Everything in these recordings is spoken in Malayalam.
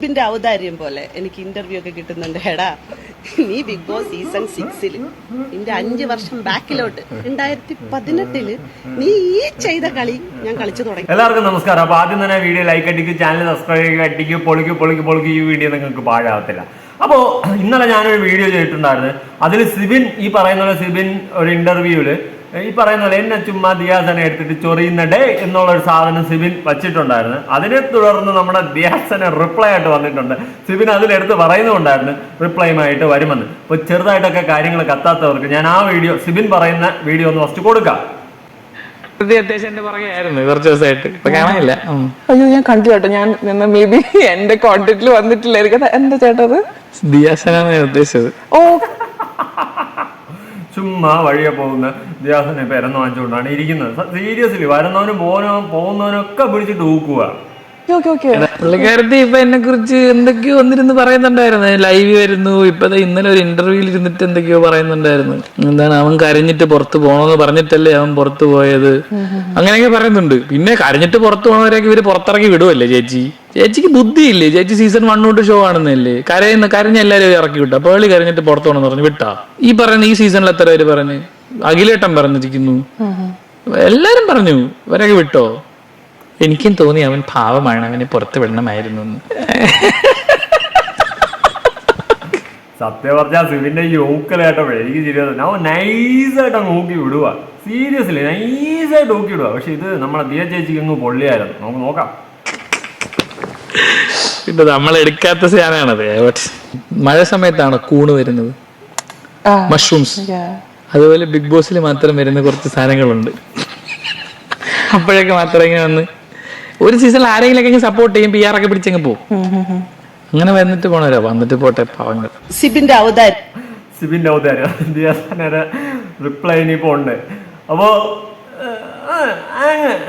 ഇതിന്റെ ഔദാര്യം പോലെ എനിക്ക് ഇന്റർവ്യൂ ഒക്കെ കിട്ടുന്നുണ്ട്. എടാ നീ ബിഗ് ബോസ് സീസൺ സിക്സിൽ നിന്റെ അഞ്ച് വർഷം ബാക്കിലോട്ട് രണ്ടായിരത്തി പതിനെട്ടിൽ നീ ഈ ചെയ്ത കളി ഞാൻ കളിച്ചു തുടങ്ങി. എല്ലാവർക്കും നമസ്കാരം. അപ്പൊ ആദ്യം തന്നെ വീഡിയോ ലൈക്ക് അടിക്കും ചാനൽ സബ്സ്ക്രൈബ് അടിക്കും പൊളിക്കും പൊളിക്കും പൊളിക്കും ഈ വീഡിയോ നിങ്ങൾക്ക് പാഴാകത്തില്ല. അപ്പോ ഇന്നലെ ഞാനൊരു വീഡിയോ ചെയ്തിട്ടുണ്ടായിരുന്നു. അതിൽ സിബിൻ ഈ പറയുന്ന സിബിൻ ഒരു ഇന്റർവ്യൂവിൽ ഈ പറയുന്ന പോലെ എന്നെ ചുമ്മാ ദിയാസനെ എടുത്തിട്ട് ചൊറിയുന്ന ഡേ എന്നുള്ള ഒരു സാധനം സിബിൻ വച്ചിട്ടുണ്ടായിരുന്നു. അതിനെ തുടർന്ന് നമ്മുടെ ദിയാസന റിപ്ലൈ ആയിട്ട് വന്നിട്ടുണ്ട്. സിബിൻ അതിലെടുത്ത് പറയുന്നുണ്ടായിരുന്നു റിപ്ലൈയുമായിട്ട് വരുമെന്ന്. ഇപ്പൊ ചെറുതായിട്ടൊക്കെ കാര്യങ്ങൾ കത്താത്തവർക്ക് ഞാൻ ആ വീഡിയോ സിബിൻ പറയുന്ന വീഡിയോ ഒന്ന് ഫസ്റ്റ് കൊടുക്കാം. അയ്യോ ഞാൻ കണ്ടില്ല കേട്ടോ. ഞാൻ മേ ബി എന്റെ കോണ്ടാക്ടിൽ വന്നിട്ടില്ലായിരിക്കും. എന്താ ചേട്ടാ അത്? ദിയാസനാണ് ഉദ്ദേശിച്ചത്. ഓ ചുമ്മാ വഴിയെ പോകുന്ന ദ്യാസനെ പെരന്ന് വാങ്ങിച്ചുകൊണ്ടാണ് ഇരിക്കുന്നത്. സീരിയസ്ലി വരുന്നവനും പോകുന്നവനും പോകുന്നവനും ഒക്കെ പിടിച്ചിട്ട് ഊക്കുക ഓക്കെ ഓക്കെ. പുള്ളിക്കാരത്തി ഇപ്പൊ എന്നെ കുറിച്ച് എന്തൊക്കെയോ വന്നിരുന്ന് പറയുന്നുണ്ടായിരുന്നു. ലൈവ് വരുന്നു. ഇപ്പൊ ദേ ഇന്നലെ ഒരു ഇന്റർവ്യൂവിൽ ഇരുന്നിട്ട് എന്തൊക്കെയോ പറയുന്നുണ്ടായിരുന്നു. എന്താണ് അവൻ കരഞ്ഞിട്ട് പുറത്ത് പോകണമെന്ന് പറഞ്ഞിട്ടല്ലേ അവൻ പുറത്ത് പോയത്? അങ്ങനെയൊക്കെ പറയുന്നുണ്ട്. പിന്നെ കരഞ്ഞിട്ട് പുറത്ത് പോണവരൊക്കെ ഇവർ പുറത്തിറക്കി വിടുവല്ലേ ചേച്ചി? ചേച്ചിക്ക് ബുദ്ധിയില്ലേ? ചേച്ചി സീസൺ വൺ തൊട്ട് ഷോ ആണെന്നല്ലേ കരയുന്ന കരഞ്ഞ എല്ലാവരും ഇറക്കി വിട്ടു. അപ്പോൾ കരഞ്ഞിട്ട് പുറത്തോണെന്ന് പറഞ്ഞു. വിട്ടാ. ഈ പറയുന്ന ഈ സീസണിൽ എത്ര പേര് പറഞ്ഞു? അഖിലേട്ടൻ പറഞ്ഞിരിക്കുന്നു. എല്ലാരും പറഞ്ഞു. ഇവരൊക്കെ വിട്ടോ? എനിക്കും തോന്നി അവൻ ഭാവമാണ് അവനെ പുറത്ത് വിടണമായിരുന്നു സത്യം പറഞ്ഞാൽ സിവിന്റെ ഈ ഊക്കലായിട്ടപ്പോഴേ എനിക്ക് ശരിയാ അവൻ നൈസായിട്ട് വിടുക സീരിയസ്ലി നൈസായിട്ട് ഊക്കി വിടുക പക്ഷെ ഇത് നമ്മളെ ദിയ ചേച്ചിക്ക് അങ്ങ് പൊള്ളിയായിരുന്നു. നമുക്ക് നോക്കാം. പിന്നെ നമ്മൾ എടുക്കാത്ത സാധനമാണത്. മഴ സമയത്താണ് കൂണ് വരുന്നത്. മഷ്റൂംസ് അതുപോലെ ബിഗ് ബോസിൽ മാത്രം വരുന്ന കുറച്ച് സാധനങ്ങളുണ്ട്. അപ്പോഴൊക്കെ മാത്രം ഇങ്ങനെ വന്ന് ഒരു സീസണിൽ ആരെങ്കിലൊക്കെ സപ്പോർട്ട് ചെയ്യും പി ആർ ഒക്കെ പിടിച്ചങ്ങ് പോകും. അങ്ങനെ വന്നിട്ട് പോണല്ലോ വന്നിട്ട് പോട്ടെ പാവങ്ങൾ. സിബിന്റെ അവതാരം. സിബിന്റെ അവതാരം. റിപ്ലൈ അപ്പോ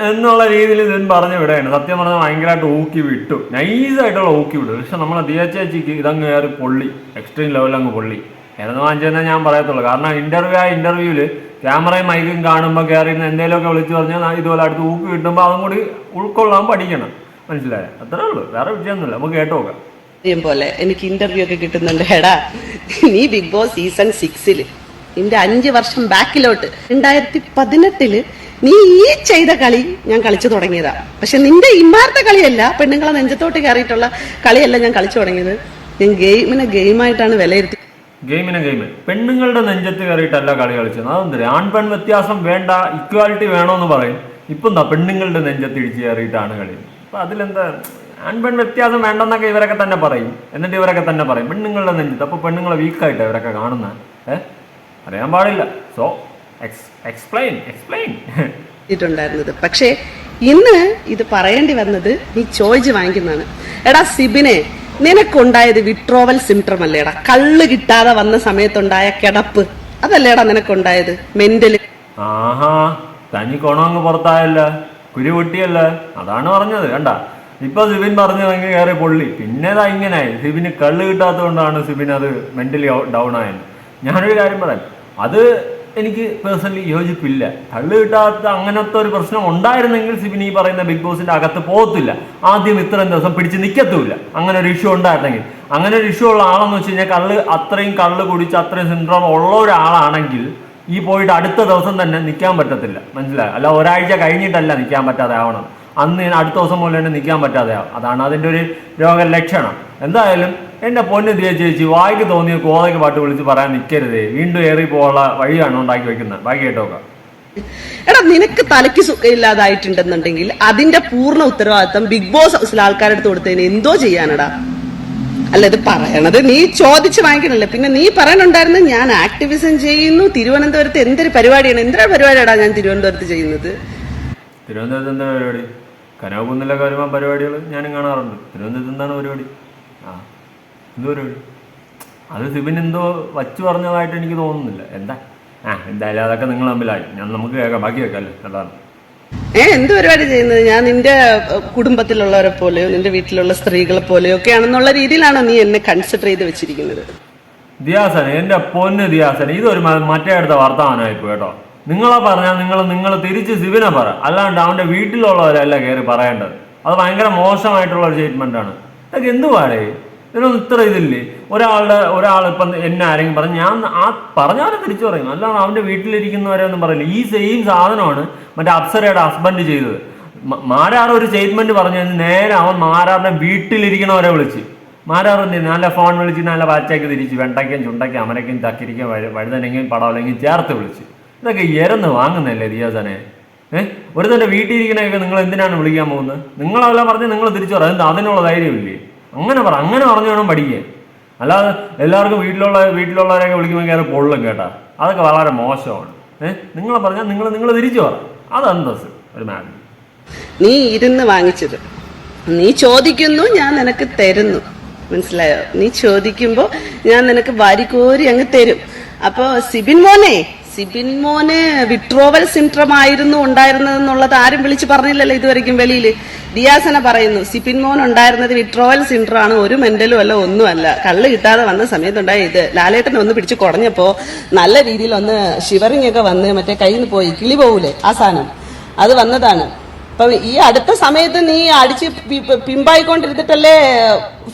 എന്നുള്ള രീതിയിൽ ഇതും പറഞ്ഞു വിടുകയാണ് സത്യം പറഞ്ഞാൽ ഭയങ്കരമായിട്ട് ഊക്കി വിട്ടു. നൈസായിട്ടുള്ള ഊക്കി വിട്ടു. പക്ഷെ നമ്മളെ ദിയ ചേച്ചിക്ക് ഇതങ്ങ് കയറി പൊള്ളി. എക്സ്ട്രീം ലെവലിൽ അങ്ങ് പൊള്ളി. ഏതെന്ന് വാങ്ങിച്ചതെന്നേ ഞാൻ പറയത്തുള്ളൂ. കാരണം ഇന്റർവ്യൂ ആ ഇന്റർവ്യൂവിൽ ക്യാമറയും മൈക്കും കാണുമ്പോൾ കയറി ഇരുന്ന് എന്തെങ്കിലുമൊക്കെ വിളിച്ചു പറഞ്ഞാൽ ഇതുപോലെ അടുത്ത് ഊക്കി കിട്ടുമ്പോൾ അതും കൂടി ഉൾക്കൊള്ളാൻ പഠിക്കണം. മനസ്സിലായോ? അത്രേ ഉള്ളൂ. വേറെ വിഷയമൊന്നുമില്ല. നമുക്ക് കേട്ടു നോക്കാം. പോലെ എനിക്ക് ഇന്റർവ്യൂ ഒക്കെ കിട്ടുന്നുണ്ട്. എടാ നീ ബിഗ് ബോസ് സീസൺ സിക്സിൽ നിന്റെ അഞ്ച് വർഷം ബാക്കിലോട്ട് രണ്ടായിരത്തി പതിനെട്ടിൽ നീ ഈ ചെയ്ത കളി ഞാൻ കളിച്ചു തുടങ്ങിയതാ. പക്ഷെ നിന്റെ ഇമ്മാർത്ത കളിയല്ല പെണ്ണുങ്ങളെ നെഞ്ചത്തോട്ട് കയറിയിട്ടുള്ള കളിയല്ല ഞാൻ കളിച്ചു തുടങ്ങിയത്. ഞാൻ ഗെയിമിനെ ഗെയിമായിട്ടാണ് വിലയിരുത്തി ഗെയിമിനെ ഗെയിം പെണ്ണുങ്ങളുടെ നെഞ്ചത്ത് കയറിയിട്ടല്ല കളി കളിച്ചത്. അതെന്തേ ആൺ പെൺ വ്യത്യാസം വേണ്ട ഇക്വാലിറ്റി വേണമെന്ന് പറയും. ഇപ്പൊ എന്താ പെണ്ണുങ്ങളുടെ നെഞ്ചത്ത് ഇടിച്ച് കയറിയിട്ടാണ് കളി. അപ്പൊ അതിലെന്താ? ആൺ പെൺ വ്യത്യാസം വേണ്ടെന്നൊക്കെ ഇവരൊക്കെ തന്നെ പറയും. എന്നിട്ട് ഇവരൊക്കെ തന്നെ പറയും പെണ്ണുങ്ങളുടെ നെഞ്ചത്ത്. അപ്പൊ പെണ്ണുങ്ങളെ വീക്കായിട്ട് ഇവരൊക്കെ കാണുന്ന. ഏഹ് അറിയാൻ പാടില്ല. സോ എക്സ്പ്ലെയിൻ എക്സ്പ്ലെയിൻ ണ്ടായിരുന്നത് പക്ഷേ ഇന്ന് ഇത് പറയേണ്ടി വന്നത് നീ ചോദിച്ച് വാങ്ങിക്കുന്നതാണ്. എടാ സിബിനെ നിനക്കുണ്ടായത് വിട്രോവൽ സിംറ്റം അല്ലേടാ? കള്ള് കിട്ടാതെ വന്ന സമയത്തുണ്ടായ കിടപ്പ്. അതല്ലേടാ നിനക്കുണ്ടായത്? മെന്റലി ആഹാ തനി കൊണങ്ങ് പുറത്തായല്ല. കുരു പൊട്ടിയല്ല. അതാണ് പറഞ്ഞത് കണ്ട? ഇപ്പൊ സിബിൻ പറഞ്ഞു അങ്ങ് കയറി പൊള്ളി. പിന്നെ അത് ഇങ്ങനെ. സിബിന് കള്ള് കിട്ടാത്തതുകൊണ്ടാണ് സിബിൻ അത് മെന്റലി ഡൗൺ ആയത്. ഞാനൊരു കാര്യം പറയാം. അത് എനിക്ക് പേഴ്സണലി യോജിപ്പില്ല. കള്ള് കിട്ടാത്ത അങ്ങനത്തെ ഒരു പ്രശ്നം ഉണ്ടായിരുന്നെങ്കിൽ സിബിൻ ഈ പറയുന്ന ബിഗ് ബോസിന്റെ അകത്ത് പോകത്തില്ല. ആദ്യം ഇത്രയും ദിവസം പിടിച്ച് നിൽക്കത്തുമില്ല അങ്ങനെ ഒരു ഇഷ്യൂ ഉണ്ടായിരുന്നെങ്കിൽ. അങ്ങനെ ഒരു ഇഷ്യൂ ഉള്ള ആളെന്ന് വെച്ച് കഴിഞ്ഞാൽ കള്ള് അത്രയും കള്ള് കുടിച്ച് അത്രയും സിൻഡ്രോം ഉള്ള ഒരാളാണെങ്കിൽ ഈ പോയിട്ട് അടുത്ത ദിവസം തന്നെ നിൽക്കാൻ പറ്റത്തില്ല. മനസ്സിലായോ? അല്ല ഒരാഴ്ച കഴിഞ്ഞിട്ടല്ല നിൽക്കാൻ പറ്റാതെ ആവണം. അന്ന് അടുത്ത ദിവസം പോലെ തന്നെ നിൽക്കാൻ പറ്റാതെ ആവും. അതാണ് അതിന്റെ ഒരു രോഗലക്ഷണം. എന്തായാലും എന്റെ പൊന്ന് ദിയ ചേച്ചി വായിക്ക് തോന്നിയ കോതയ്ക്ക് പാട്ട് വിളിച്ച് പറയാൻ നിൽക്കരുത് വീണ്ടും ഏറി പോകാനുള്ള വഴിയാണ് ഉണ്ടാക്കി വെക്കുന്നത്. ബാക്കി കേട്ടോക്കാം എടാ നിനക്ക് തലയ്ക്ക് സുഖമില്ലാതായിട്ടുണ്ടെന്നുണ്ടെങ്കിൽ അതിന്റെ പൂർണ ഉത്തരവാദിത്തം ബിഗ് ബോസ് ഹൗസിലെ ആൾക്കാരുടെ അടുത്ത് കൊടുത്തതിന് എന്തോ ചെയ്യാനടാ. അല്ല ഇത് പറയണത് നീ ചോദിച്ച് വാങ്ങിക്കണല്ലേ? പിന്നെ നീ പറയണുണ്ടായിരുന്നു ഞാൻ ആക്ടിവിസം ചെയ്യുന്നു. തിരുവനന്തപുരത്ത് എന്തൊരു പരിപാടിയാണ്? എന്തൊരു പരിപാടിയാടാ ഞാൻ തിരുവനന്തപുരത്ത് ചെയ്യുന്നത്? തിരുവനന്തപുരത്ത് എന്താ പരിപാടി? കനകക്കുന്നിലൊക്കെ വരുമ്പോൾ പരിപാടികൾ ഞാനും കാണാറുണ്ട്. തിരുവനന്തപുരത്ത് എന്താണ് പരിപാടി? ആ. എന്ത് പരിപാടി അത് സിബിൻ എന്തോ വച്ചു പറഞ്ഞതായിട്ട് എനിക്ക് തോന്നുന്നില്ല. എന്താ? ആ എന്തായാലും അതൊക്കെ നിങ്ങൾ തമ്മിലായി. ഞാൻ നമുക്ക് കേൾക്കാം. ബാക്കി കേൾക്കാമല്ലോ. അതാണ് ഏ എന്ത് പരിപാടി ചെയ്യുന്നത്? ഞാൻ നിന്റെ കുടുംബത്തിലുള്ളവരെ പോലെയോ നിന്റെ വീട്ടിലുള്ള സ്ത്രീകളെ പോലെയോ ഒക്കെ ആണെന്നുള്ള രീതിയിലാണ് നീ എന്നെ കൺസിഡർ ചെയ്ത് വെച്ചിരിക്കുന്നത്? ദിയാസന എന്റെ പൊന്ന് ദിയാസന ഇതൊരു മറ്റേ അടുത്ത വർത്തമാനമായിപ്പോ കേട്ടോ. നിങ്ങളെ പറഞ്ഞാൽ നിങ്ങൾ നിങ്ങൾ തിരിച്ച് സിബിനെ പറ. അല്ലാണ്ട് അവന്റെ വീട്ടിലുള്ളവരല്ല കയറി പറയേണ്ടത്. അത് ഭയങ്കര മോശമായിട്ടുള്ള ഒരു സ്റ്റേറ്റ്മെന്റ് ആണ് അതൊക്കെ എന്തുവാടേ ഇതിനൊന്നും ഇത്ര ഇതില്ലേ? ഒരാളുടെ ഒരാൾ ഇപ്പം എന്നെ ആരെങ്കിലും പറഞ്ഞു ഞാൻ ആ പറഞ്ഞവരെ തിരിച്ചു പറയും. അല്ലാതെ അവന്റെ വീട്ടിലിരിക്കുന്നവരെ ഒന്നും പറയില്ല. ഈ സെയിം സാധനമാണ് മറ്റേ അപ്സരയുടെ ഹസ്ബൻഡ് ചെയ്തത്. മാരാർ ഒരു സ്റ്റേറ്റ്മെന്റ് പറഞ്ഞു നേരെ അവൻ മാരാറിന്റെ വീട്ടിലിരിക്കണവരെ വിളിച്ച്. മാരാർ? നല്ല ഫോൺ വിളിച്ച് നല്ല വാച്ചാക്കി തിരിച്ച് വെണ്ടയ്ക്കും ചുണ്ടയ്ക്കും അമരയ്ക്കും ചക്കിരിക്കും വഴു വഴുതനെങ്കിലും പടവലെങ്കിലും ചേർത്ത് വിളിച്ച്. ഇതൊക്കെ ഇരന്ന് വാങ്ങുന്നല്ലേ ദിയാസനെ? ഏഹ് ഒരു തന്നെ വീട്ടിൽ നിങ്ങൾ എന്തിനാണ് വിളിക്കാൻ പോകുന്നത്? നിങ്ങളെല്ലാം പറഞ്ഞ് നിങ്ങൾ തിരിച്ചു പറയാം അതിനുള്ള ധൈര്യമില്ലേ? അങ്ങനെ പറ അങ്ങനെ പറഞ്ഞു വേണം പഠിക്കാൻ. അല്ലാതെ എല്ലാവർക്കും വീട്ടിലുള്ള വീട്ടിലുള്ളവരെയൊക്കെ വിളിക്കുമ്പോൾ കയറി പൊള്ളും കേട്ടാ. അതൊക്കെ വളരെ മോശമാണ്. ഏഹ് നിങ്ങൾ പറഞ്ഞാൽ നിങ്ങൾ നിങ്ങൾ തിരിച്ചു പറ. അത് അന്തസ് ഒരു മാഡം നീ ഇരുന്ന് വാങ്ങിച്ചത്. നീ ചോദിക്കുന്നു ഞാൻ നിനക്ക് തരുന്നു. മനസ്സിലായോ? നീ ചോദിക്കുമ്പോ ഞാൻ നിനക്ക് വാരിക്കോരി അങ്ങ് തരും. അപ്പൊ സിബിൻ മോനെ സിബിൻ മോന് വിട്രോവൽ സിൻഡ്രം ആയിരുന്നു ഉണ്ടായിരുന്നതെന്നുള്ളത് ആരും വിളിച്ച് പറഞ്ഞില്ലല്ലോ ഇതുവരെയ്ക്കും വെളിയിൽ ദിയാസന പറയുന്നു സിപിൻ മോൻ ഉണ്ടായിരുന്നത് വിട്രോവൽ സിൻഡ്രം ആണ് ഒരു മെന്റലും അല്ല ഒന്നുമല്ല. കള്ള് കിട്ടാതെ വന്ന സമയത്തുണ്ടായ ഇത്. ലാലേട്ടൻ ഒന്ന് പിടിച്ച് കുടഞ്ഞപ്പോ നല്ല രീതിയിൽ ഒന്ന് ഷിവറിങ് ഒക്കെ വന്ന് മറ്റേ കയ്യിൽ നിന്ന് പോയി കിളി പോകൂലേ ആ സാധനം. അത് വന്നതാണ്. അപ്പൊ ഈ അടുത്ത സമയത്ത് നീ അടിച്ച് പിമ്പായിക്കൊണ്ടിരുന്നിട്ടല്ലേ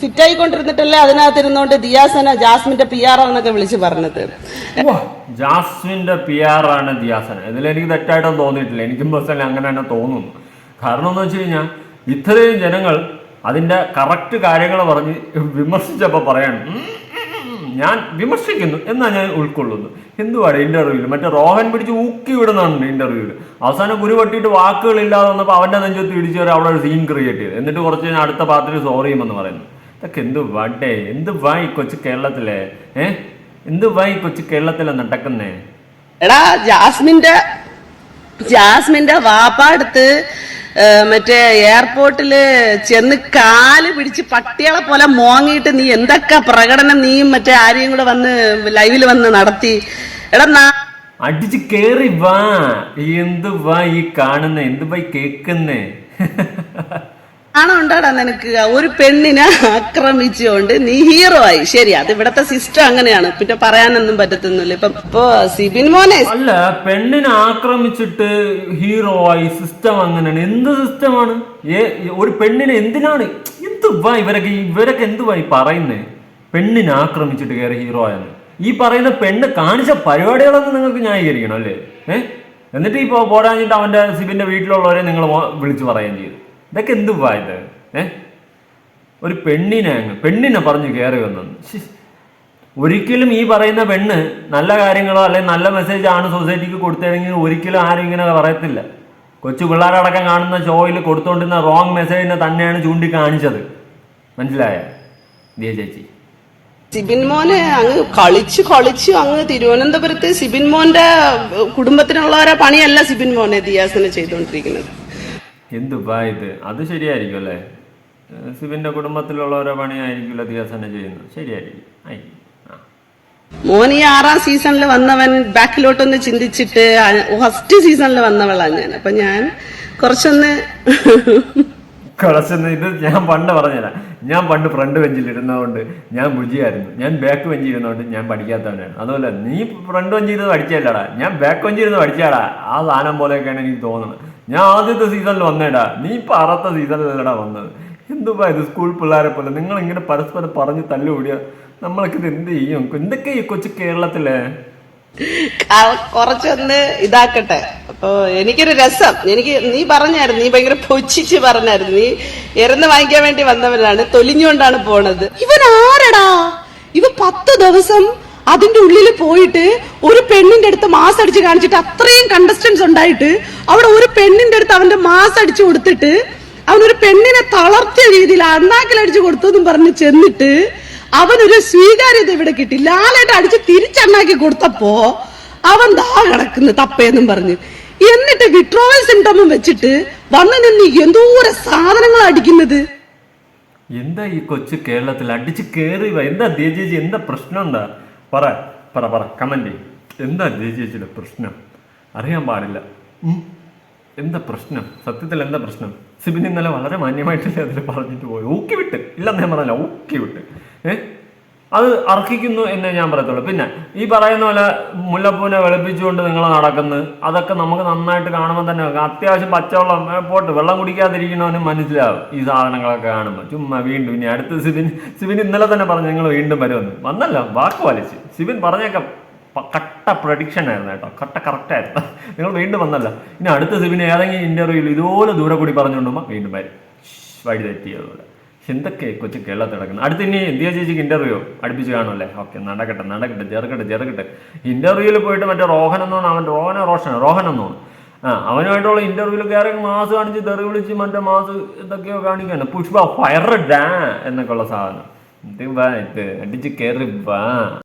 ഫിറ്റ് ആയിക്കൊണ്ടിരുന്നിട്ടല്ലേ അതിനകത്തിരുന്നോണ്ട് ദിയാസന ജാസ്മിന്റെ പി ആർ എന്നൊക്കെ വിളിച്ച് പറഞ്ഞത്. ജാസ്മിന്റെ പി ആർ ആണ് ദിയാസന. ഇതിൽ എനിക്ക് തെറ്റായിട്ടൊന്നും തോന്നിയിട്ടില്ല. എനിക്കും പേഴ്സണലി അങ്ങനെ തന്നെ തോന്നുന്നു. കാരണം എന്ന് വെച്ച് കഴിഞ്ഞാൽ ഇത്രയും ജനങ്ങൾ അതിന്റെ കറക്റ്റ് കാര്യങ്ങൾ പറഞ്ഞ് വിമർശിച്ചപ്പോൾ പറയാണ് "ഉം, ഉം, ഉം, ഞാൻ വിമർശിക്കുന്നു എന്നാണ് ഞാൻ ഉൾക്കൊള്ളുന്നു. എന്തുവാണ് ഇന്റർവ്യൂവിൽ മറ്റേ റോഹൻ പിടിച്ച് ഊക്കി വിടുന്നുണ്ട് ഇന്റർവ്യൂവിൽ അവസാനം കുരു പട്ടിയിട്ട് വാക്കുകളില്ലാതെ വന്നപ്പോൾ അവന്റെ നെഞ്ചത്ത് ഇടിച്ചു വരെ അവിടെ ഒരു സീൻ ക്രിയേറ്റ് ചെയ്തു. എന്നിട്ട് കുറച്ച് ഞാൻ അടുത്ത പാർട്ടിയിൽ സോറി എന്ന് പറയുന്നു. ഇതൊക്കെ എന്ത് വടേ? എന്ത് വായി കൊച്ചു കേരളത്തിലെ? ഏഹ് എന്ത് വായി കൊച്ചു കേരളത്തിലെ നടക്കുന്നേ? എടാ ജാസ്മിന്റെ ജാസ്മിന്റെ വാപ്പാടുത്ത് ഏ, മറ്റേ എയർപോർട്ടിൽ ചെന്ന് കാൽ പിടിച്ച് പട്ടികളെ പോലെ മോങ്ങിയിട്ട് നീ എന്തൊക്കെ പ്രകടനം നീയും മറ്റേ ആരെയും കൂടെ വന്ന് ലൈവിൽ വന്ന് നടത്തി? എടാ അടിച്ച് കേറി വാ. എന്ത് വാ ഈ കാണുന്നേ? എന്ത് പോയി കേക്കുന്നേ? നാണം ഉണ്ടാടാ നിനക്ക്? ഒരു പെണ്ണിനെ ആക്രമിച്ചുകൊണ്ട് നീ ഹീറോ ആയി. ശരി അത് ഇവിടത്തെ സിസ്റ്റം അങ്ങനെയാണ്. പിന്നെ പറയാനൊന്നും പറ്റത്തൊന്നുമില്ല. ഇപ്പൊ ഇപ്പൊ സിബിൻ മോനെ. അല്ല പെണ്ണിനെ ആക്രമിച്ചിട്ട് ഹീറോ ആയി സിസ്റ്റം അങ്ങനെയാണ്. എന്ത് സിസ്റ്റമാണ് ഏ ഒരു പെണ്ണിനെ എന്തിനാണ്? എന്തുവാ ഇവരൊക്കെ ഇവരൊക്കെ എന്തുവാ ഈ പറയുന്നേ? പെണ്ണിനെ ആക്രമിച്ചിട്ട് കയറി ഹീറോ ആയെന്ന്. ഈ പറയുന്ന പെണ്ണ് കാണിച്ച പരിപാടികളൊന്നും നിങ്ങൾക്ക് ന്യായീകരിക്കണം അല്ലേ? ഏഹ് എന്നിട്ട് ഇപ്പോൾ പോരാഞ്ഞിട്ട് അവന്റെ സിബിന്റെ വീട്ടിലുള്ളവരെ നിങ്ങൾ വിളിച്ചു പറയുകയും ചെയ്തു. ഇതൊക്കെ എന്ത് പായത് ഏ? ഒരു പെണ്ണിനെ അങ്ങ് പെണ്ണിനെ പറഞ്ഞു കയറി വന്നു ഒരിക്കലും ഈ പറയുന്ന പെണ്ണ് നല്ല കാര്യങ്ങളോ അല്ലെങ്കിൽ നല്ല മെസ്സേജ് ആണ് സൊസൈറ്റിക്ക് കൊടുത്തതെങ്കിൽ ഒരിക്കലും ആരും ഇങ്ങനെ പറയത്തില്ല. കൊച്ചു പിള്ളേരടക്കം കാണുന്ന ഷോയിൽ കൊടുത്തുകൊണ്ടിരുന്ന റോങ് മെസ്സേജിനെ തന്നെയാണ് ചൂണ്ടിക്കാണിച്ചത്. മനസ്സിലായ? ദിയ ചേച്ചി. സിബിൻ മോനെ അങ്ങ് കളിച്ചു കളിച്ചു അങ്ങ് തിരുവനന്തപുരത്ത് സിബിൻ മോന്റെ കുടുംബത്തിനുള്ളവരെ പണിയല്ല സിബിൻ മോനെ ദിയാസിന് ചെയ്തുകൊണ്ടിരിക്കുന്നത്. എന്ത് ഇത്? അത് ശരിയായിരിക്കും അല്ലേ? സിബിന്റെ കുടുംബത്തിലുള്ളവരെ പണിയായിരിക്കില്ല ദിയാസന ചെയ്യുന്നത്. ശരിയായിരിക്കും. ആയിരിക്കും. മോൻ ഈ ആറാം സീസണിൽ വന്നവൻ ബാക്കിലോട്ടൊന്ന് ചിന്തിച്ചിട്ട് ഫസ്റ്റ് സീസണിൽ വന്നവളാണ് ഞാൻ. അപ്പൊ ഞാൻ കുറച്ചൊന്ന് കുറച്ചൊന്ന് ഇത് ഞാൻ പണ്ട് പറഞ്ഞുതരാം. ഞാൻ പണ്ട് ഫ്രണ്ട് ബെഞ്ചിൽ ഇരുന്നതുകൊണ്ട് ഞാൻ ബുജിയായിരുന്നു. ഞാൻ ബാക്ക് ബെഞ്ചിൽ ഇരുന്നതുകൊണ്ട് ഞാൻ പഠിക്കാത്തവനാണ്. അതുപോലെ നീ ഫ്രണ്ട് ബെഞ്ചിൽ ഇരുന്ന് പഠിച്ചല്ലടാ ഞാൻ ബാക്ക് ബെഞ്ചിൽ ഇരുന്ന് പഠിച്ചാടാ ആ സാധനം പോലെയൊക്കെയാണ് എനിക്ക് തോന്നുന്നത്. ഞാൻ ആദ്യത്തെ സീസണിൽ വന്നേടാ. നീ ഇപ്പൊ അറുത്ത സീസണിലല്ലടാ വന്നത്. എന്തുവാ ഇത് സ്കൂൾ പിള്ളേരെ പോലെ? നിങ്ങൾ ഇങ്ങനെ പരസ്പരം പറഞ്ഞ് തല്ലുകൂടിയ നമ്മളൊക്കെ ഇത് എന്ത് ചെയ്യും? എന്തൊക്കെ ഈ കൊച്ചു കേരളത്തിലെ? കുറച്ചൊന്ന് ഇതാക്കട്ടെ. അപ്പൊ എനിക്കൊരു രസം. എനിക്ക് നീ പറഞ്ഞായിരുന്നു. നീ ഭയങ്കര പൊച്ചിച്ച് പറഞ്ഞായിരുന്നു. നീ ഇറന്ന് വാങ്ങിക്കാൻ വേണ്ടി വന്നവരാണ് തൊലിഞ്ഞുകൊണ്ടാണ് പോണത്. ഇവൻ ആരടാ? ഇവ പത്ത് ദിവസം അതിന്റെ ഉള്ളിൽ പോയിട്ട് ഒരു പെണ്ണിന്റെ അടുത്ത് മാസ് അടിച്ച് കാണിച്ചിട്ട് അത്രയും കണ്ടസ്റ്റൻസ് ഉണ്ടായിട്ട് അവിടെ ഒരു പെണ്ണിന്റെ അടുത്ത് അവന്റെ മാസ് അടിച്ചു കൊടുത്തിട്ട് അവനൊരു പെണ്ണിനെ തളർത്തിയ രീതിയിൽ അണ്ണാക്കിലടിച്ചു എന്നും പറഞ്ഞ് ചെന്നിട്ട് അവനൊരു സ്വീകാര്യത ഇവിടെ കിട്ടി. ലാലായിട്ട് അടിച്ച് തിരിച്ചണ്ണാക്കി കൊടുത്തപ്പോ അവൻ ദാ കിടക്കുന്നു തപ്പേന്നും പറഞ്ഞ്. എന്നിട്ട് വിട്രോവൽ സിംറ്റമും വെച്ചിട്ട് വന്ന് നിന്ന് എന്തോരം സാധനങ്ങൾ അടിക്കുന്നത്? എന്താ ഈ കൊച്ചു കേരളത്തിൽ അടിച്ച് കേറി എന്താ ദേജേജി എന്താ പ്രശ്നം എന്താ? പറ പറ പറ കമന്റ് എന്താ ചേച്ചിയുടെ പ്രശ്നം? അറിയാൻ പാടില്ല. എന്താ പ്രശ്നം? സത്യത്തിൽ എന്താ പ്രശ്നം? സിബിൻ ഇന്നലെ വളരെ മാന്യമായിട്ടല്ലേ അതിൽ പറഞ്ഞിട്ട് പോയി? ഊക്കി വിട്ട് ഇല്ലെന്ന് ഞാൻ പറഞ്ഞല്ല ഊക്കി വിട്ട് ഏ? അത് അർഹിക്കുന്നു എന്നേ ഞാൻ പറയത്തുള്ളൂ. പിന്നെ ഈ പറയുന്ന പോലെ മുല്ലപ്പൂവിനെ വെളുപ്പിച്ചുകൊണ്ട് നിങ്ങൾ നടക്കുന്നത് അതൊക്കെ നമുക്ക് നന്നായിട്ട് കാണുമ്പോൾ തന്നെ അത്യാവശ്യം പച്ചവെള്ളം പോട്ട് വെള്ളം കുടിക്കാതിരിക്കണമെന്ന് മനസ്സിലാവും. ഈ സാധനങ്ങളൊക്കെ കാണുമ്പോൾ ചുമ്മാ വീണ്ടും ഇനി അടുത്ത് സിബിൻ സിബിൻ ഇന്നലെ തന്നെ പറഞ്ഞു നിങ്ങൾ വീണ്ടും വരുമെന്ന്. വന്നല്ലോ വാക്ക് വലിച്ച് സിബിൻ പറഞ്ഞേക്കാം. കട്ട പ്രഡിക്ഷൻ ആയിരുന്നു കേട്ടോ. കട്ട കറക്റ്റ് ആയിരുന്നു. നിങ്ങൾ വീണ്ടും വന്നല്ല. ഇനി അടുത്ത സിബിന് ഏതെങ്കിലും ഇന്റർവ്യൂവിൽ ഇതുപോലെ ദൂരെ കൂടി പറഞ്ഞുകൊണ്ടുമ്പോൾ വീണ്ടും വരും. വഴി തെറ്റിയതുപോലെ എന്തൊക്കെ കൊച്ചു കേരളത്തിൽ നടക്കുന്നത് അടുത്ത് ഇനി ഇന്ത്യ ചേച്ചിക്ക് ഇന്റർവ്യൂ അടുപ്പിച്ച് കാണുമല്ലേ? ഓക്കെ നടക്കട്ടെ നടക്കട്ടെ ചെറുക്കട്ടെ ചെറുക്കട്ടെ ഇന്റർവ്യൂവിൽ പോയിട്ട് മറ്റേ റോഹൻ എന്നാണ് അവൻ റോഹന റോഷൻ റോഹൻ എന്നാണ് ആ അവനുമായിട്ടുള്ള ഇന്റർവ്യൂവിൽ കയറി മാസ് കാണിച്ച് തെറി വിളിച്ച് മറ്റേ മാസ് എന്തൊക്കെയോ കാണിക്കാണ്. പുഷ്പ ഫയർ ഡാ എന്നൊക്കെ ഉള്ള സാധനം. ഇത് വാ ഇത് അടിച്ച് കയറി വാ.